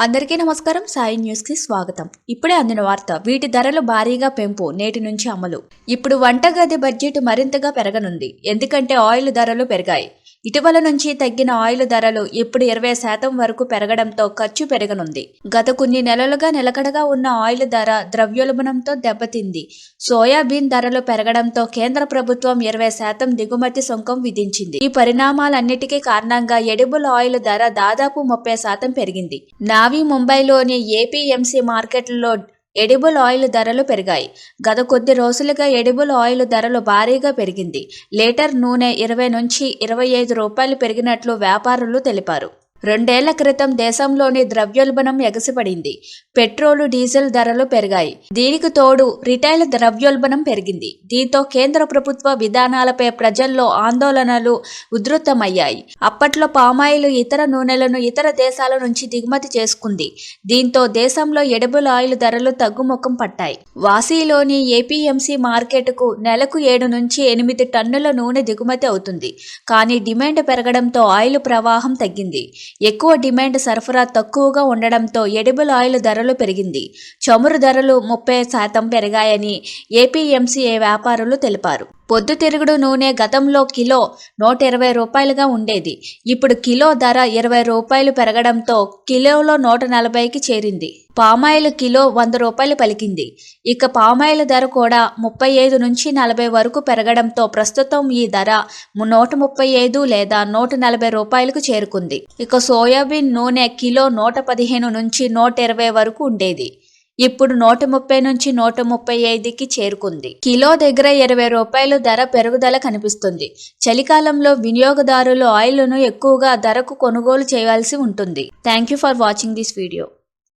అందరికీ నమస్కారం. సాయి న్యూస్కి స్వాగతం. ఇప్పుడే అందిన వార్త వీటి ధరలు భారీగా పెంపు నేటి నుంచి అమలు. ఇప్పుడు వంటగది బడ్జెట్ మరింతగా పెరగనుంది. ఎందుకంటే ఆయిల్ ధరలు పెరిగాయి. ఇటీవల నుంచి తగ్గిన ఆయిల్ ధరలు ఇప్పుడు ఇరవై శాతం వరకు పెరగడంతో ఖర్చు పెరగనుంది. గత కొన్ని నెలలుగా నిలకడగా ఉన్న ఆయిల్ ధర ద్రవ్యోల్బణంతో దెబ్బతింది. సోయాబీన్ ధరలు పెరగడంతో కేంద్ర ప్రభుత్వం ఇరవై శాతం దిగుమతి సుంకం విధించింది. ఈ పరిణామాలన్నిటికీ కారణంగా ఎడిబుల్ ఆయిల్ ధర దాదాపు ముప్పై శాతం పెరిగింది. నావీ ముంబైలోని ఏపీఎంసీ మార్కెట్లో ఎడిబుల్ ఆయిల్ ధరలు పెరిగాయి. గత కొద్ది రోజులుగా ఎడిబుల్ ఆయిల్ ధరలు భారీగా పెరిగింది. లీటర్ నూనె ఇరవై నుంచి ఇరవై ఐదు రూపాయలు పెరిగినట్లు వ్యాపారులు తెలిపారు. రెండేళ్ళ క్రితం దేశంలోని ద్రవ్యోల్బణం ఎగసిపడింది. పెట్రోలు డీజిల్ ధరలు పెరిగాయి. దీనికి తోడు రిటైల్ ద్రవ్యోల్బణం పెరిగింది. దీంతో కేంద్ర ప్రభుత్వ విధానాలపై ప్రజల్లో ఆందోళనలు ఉధృతమయ్యాయి. అప్పట్లో పామాయిల్ ఇతర నూనెలను ఇతర దేశాల నుంచి దిగుమతి చేసుకుంది. దీంతో దేశంలో ఎడబుల్ ఆయిల్ ధరలు తగ్గుముఖం పట్టాయి. వాసీలోని ఏపీఎంసీ మార్కెట్కు నెలకు ఏడు నుంచి ఎనిమిది టన్నుల నూనె దిగుమతి అవుతుంది. కానీ డిమాండ్ పెరగడంతో ఆయిల్ ప్రవాహం తగ్గింది. ఎక్కువ డిమాండ్ సరఫరా తక్కువగా ఉండడంతో ఎడిబుల్ ఆయిల్ ధరలు పెరిగింది. చమురు ధరలు ముప్పై శాతం పెరిగాయని ఏపీఎంసీ వ్యాపారులు తెలిపారు. పొద్దుతిరుగుడు నూనె గతంలో కిలో నూట ఇరవై రూపాయలుగా ఉండేది. ఇప్పుడు కిలో ధర ఇరవై రూపాయలు పెరగడంతో కిలోలో నూట నలభైకి చేరింది. పామాయిల్ కిలో వంద రూపాయలు పలికింది. ఇక పామాయిల్ ధర కూడా ముప్పై ఐదు నుంచి నలభై వరకు పెరగడంతో ప్రస్తుతం ఈ ధర నూట ముప్పై ఐదు లేదా నూట నలభై రూపాయలకు చేరుకుంది. ఇక సోయాబీన్ నూనె కిలో నూట పదిహేను నుంచి నూట ఇరవై వరకు ఉండేది. ఇప్పుడు నూట ముప్పై నుంచి నూట ముప్పై ఐదుకి చేరుకుంది. కిలో దగ్గర ఇరవై రూపాయలు ధర పెరుగుదల కనిపిస్తుంది. చలికాలంలో వినియోగదారులు ఆయిల్ను ఎక్కువగా ధరకు కొనుగోలు చేయాల్సి ఉంటుంది. Thank you for watching this video